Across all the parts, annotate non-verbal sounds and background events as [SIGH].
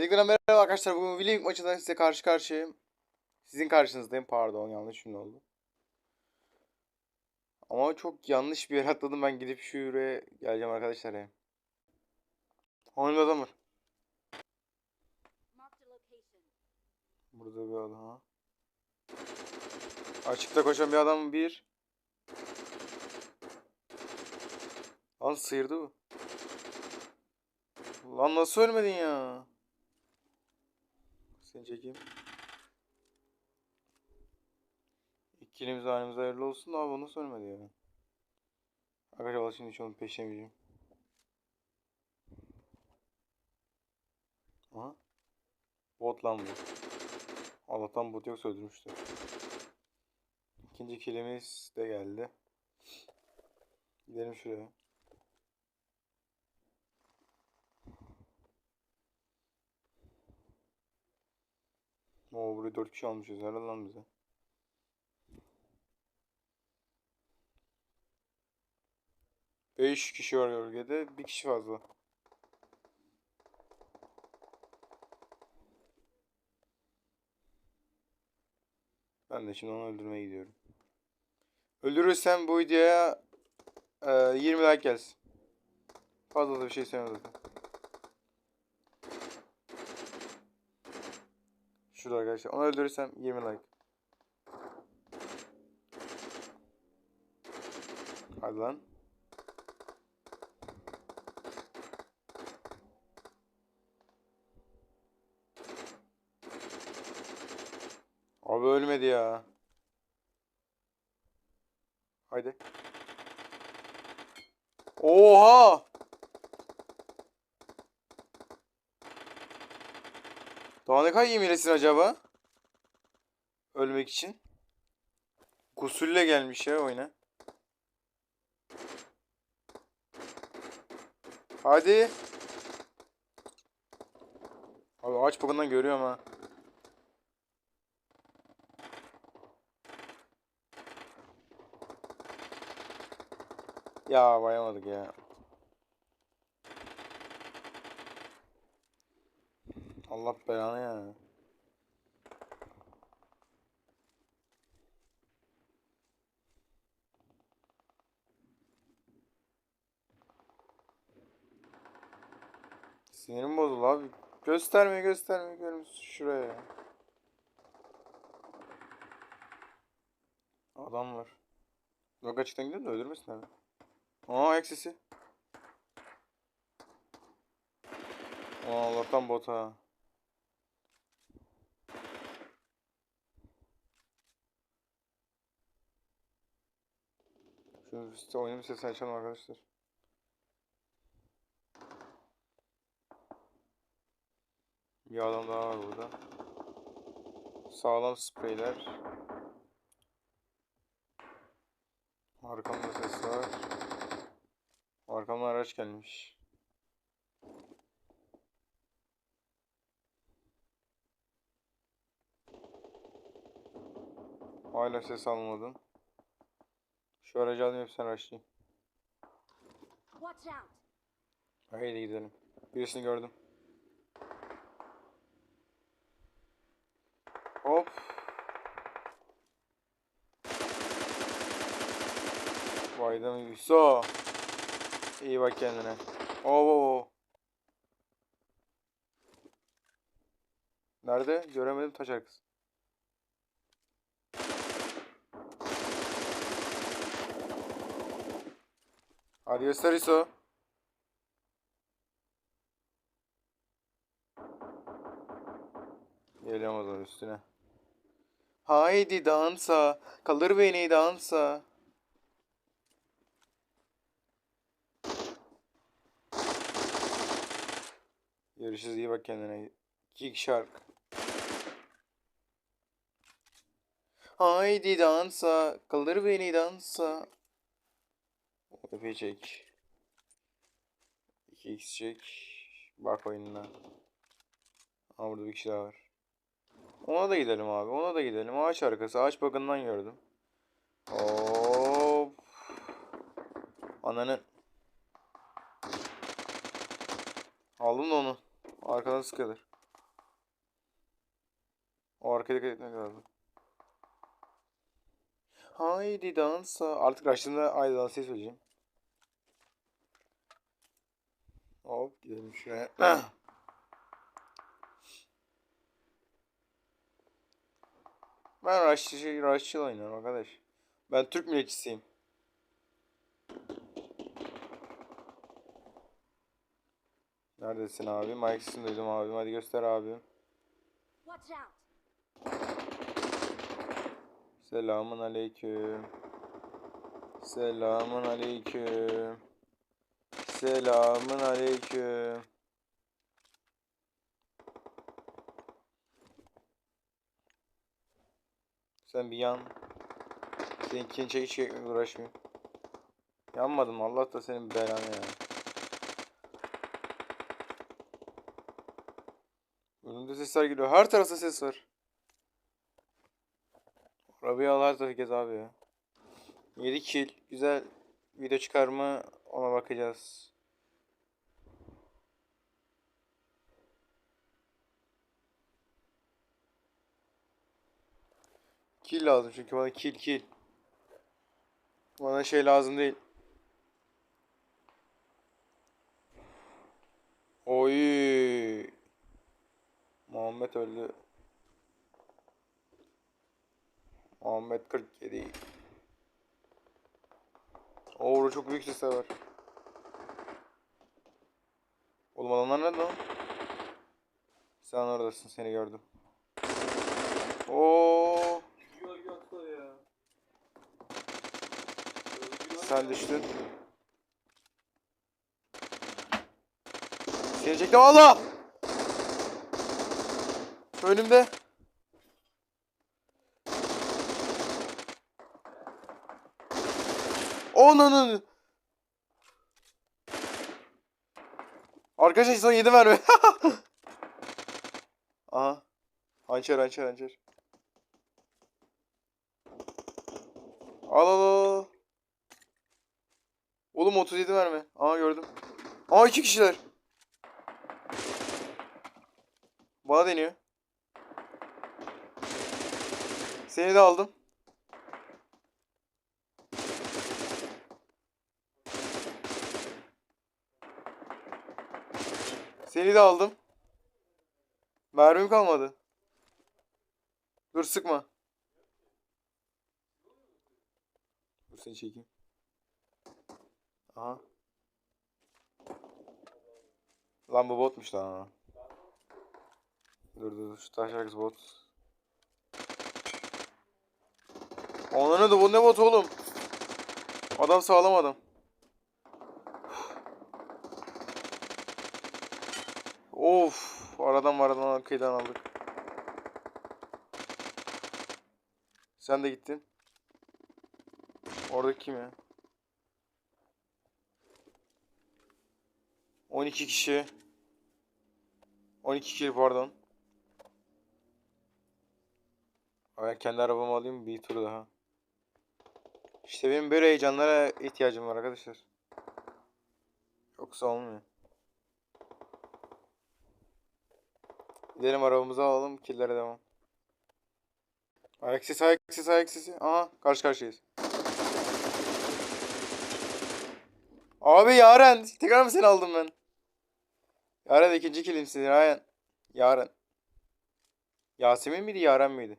Öncelikle merhaba arkadaşlar. Bugün Willing maçında size karşı karşıyayım. Sizin karşınızdayım. Pardon yanlış cümle oldu. Ama çok yanlış bir yere atladım. Ben gidip şuraya geleceğim arkadaşlar ya. Oyunda adam var. Burada bir adam. Açıkta koşan bir adam bir. Lan sıyırdı bu. Lan nasıl ölmedin ya? Seni çekeyim. İkilimiz halimiz hayırlı olsun abi o nasıl ölmedi ya? Arkadaşlar şimdi hiç onun peşine gideceğim. Aha. Bot lan bu. Allah'tan bot yoksa öldürmüştü. İkinci kilimiz de geldi. Gidelim şuraya. Oo burayı 4 kişi almışız. Helal lan bize. Beş kişi var bölgede. Bir kişi fazla. Ben de şimdi onu öldürmeye gidiyorum. Öldürürsem bu videoya e, 20 like gelsin. Fazla da bir şey istemiyorum Şurada arkadaşlar. Onu öldürürsem 20 like. Hadi lan. Abi ölmedi ya. Haydi. Oha! Daha ne kadar yemilesin acaba? Ölmek için. Gusulle gelmiş ya oyuna. Hadi. Abi ağaç bakımından görüyorum ha. Ya bayamadık ya. Allah belanı ya. Sinirim bozuldu abi. Gösterme gösterme görüm şuraya. ya. Adam var. Yok açıktan gidelim de öldürmesin abi. Aa ayak sesi. Aa Allah'tan bot ha. Şunu size oyunun sesini açalım arkadaşlar. Bir adam daha var burada. Sağlam spreyler. Arkamda ses var. Arkamdan araç gelmiş. Hala ses almadım. Şu aracı alayım hep sen araçlayayım. Haydi gidelim. Birisini gördüm. Hop. Vayda mı Hüso? İyi bak kendine. Oo. Nerede? Göremedim taş arkası. Hadi göster Hüso. Geliyorum o zaman üstüne. Haydi dansa. Kalır beni dansa. Görüşürüz iyi bak kendine. Kick Shark. Haydi dansa. Kaldır beni dansa. Epey çek. 2x çek. Bak oyununa. Aa burada bir kişi daha var. Ona da gidelim abi. Ona da gidelim. Ağaç arkası. Ağaç bakımından gördüm. Hop. Ananın. Aldım da onu. Arkadan sıkılır. O arkaya dikkat etmek lazım. Haydi dansa. Artık açtığımda haydi dansa söyleyeceğim. Hop gidelim şuraya. [CLEARS THROAT] ben Rush'çı, Rush'çı oynuyorum arkadaş. Ben Türk milletçisiyim. Neredesin abi? Mike sesini duydum abim. Hadi göster abim. Selamun aleyküm. Selamun aleyküm. Selamun aleyküm. Sen bir yan. Seninkini çekip çekmekle uğraşmayayım. Yanmadım Allah da senin belanı ya. Önümde sesler geliyor. Her tarafta ses var. Arabayı al her abi ya. 7 kill. Güzel video çıkar mı ona bakacağız. Kill lazım çünkü bana kill kill. Bana şey lazım değil. Oy. Muhammed öldü. Muhammed 47. Oo çok büyük sesler var. Oğlum adamlar nerede lan? Sen oradasın seni gördüm. Oo sen düştün. Seni çektim Allah! Önümde. Onanın. Arkadaşlar son 7 verme. [LAUGHS] Aha. Hançer hançer hançer. Al al al. Oğlum 37 verme. Aha gördüm. Aa iki kişiler. Bana deniyor. Seni de aldım. Seni de aldım. Mermim kalmadı. Dur sıkma. Dur seni çekeyim. Aha. Lan bu botmuş lan. Dur dur dur. Şu taş arkası bot. Onların da bu ne bot oğlum? Adam sağlam adam. Of, aradan aradan kıyıdan aldık. Sen de gittin. Oradaki kim ya? 12 kişi. 12 kişi pardon. Ben kendi arabamı alayım bir tur daha. İşte benim böyle heyecanlara ihtiyacım var arkadaşlar. Yoksa olmuyor. Gidelim arabamızı alalım. Killere devam. Ayak sesi, ayak sesi, ayak sesi. Aha karşı karşıyayız. Abi Yaren. Tekrar mı seni aldım ben? Yaren ikinci killimsin Yaren. Yaren. Yasemin miydi Yaren miydi?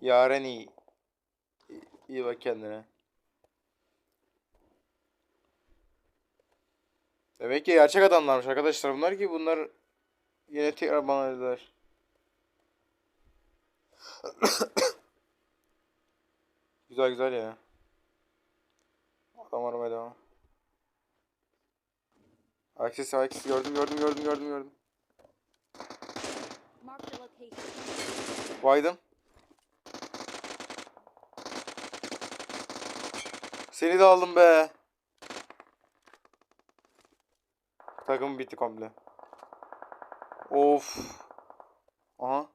Yaren. İyi- İyi bak kendine. Demek ki gerçek adamlarmış arkadaşlar bunlar ki bunlar yine tekrar bana dediler. [COUGHS] güzel güzel ya. Adam aramaya devam. Aksis aksis gördüm gördüm gördüm gördüm gördüm. Baydım. Seni de aldım be. Takım bitti komple. Of. Aha.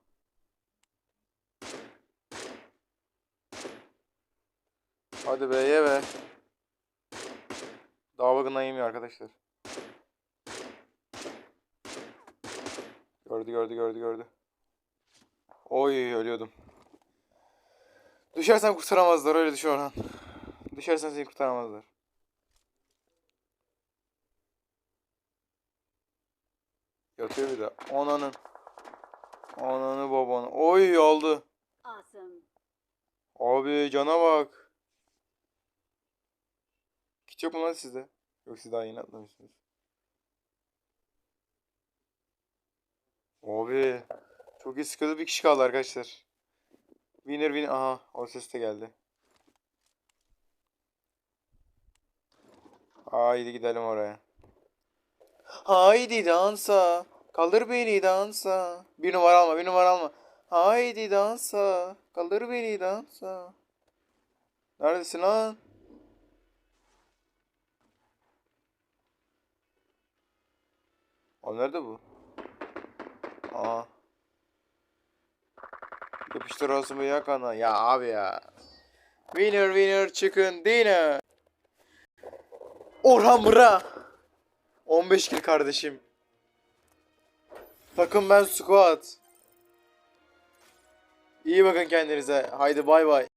Hadi be ye be. Daha bakından yemiyor arkadaşlar. Gördü gördü gördü gördü. Oy ölüyordum. Düşersen kurtaramazlar öyle düşün Orhan. Düşersen seni kurtaramazlar. Yatıyor bir de. Ananın. Ananı babanı. Oy aldı. Awesome. Abi cana bak. Kit yok mu lan sizde? Yok siz daha yeni atlamışsınız. Abi. Çok iyi sıkıldı bir kişi kaldı arkadaşlar. Winner winner. Aha o ses de geldi. Haydi gidelim oraya. Haydi dansa. Kaldır beni dansa. Bir numara alma bir numara alma. Haydi dansa. Kaldır beni dansa. Neredesin lan? O nerede bu? Aa. Yapıştır olsun bu yakana. Ya abi ya. Winner winner chicken dinner. Orhan Bıra. 15 kill kardeşim. Takım ben squad. İyi bakın kendinize. Haydi bay bay.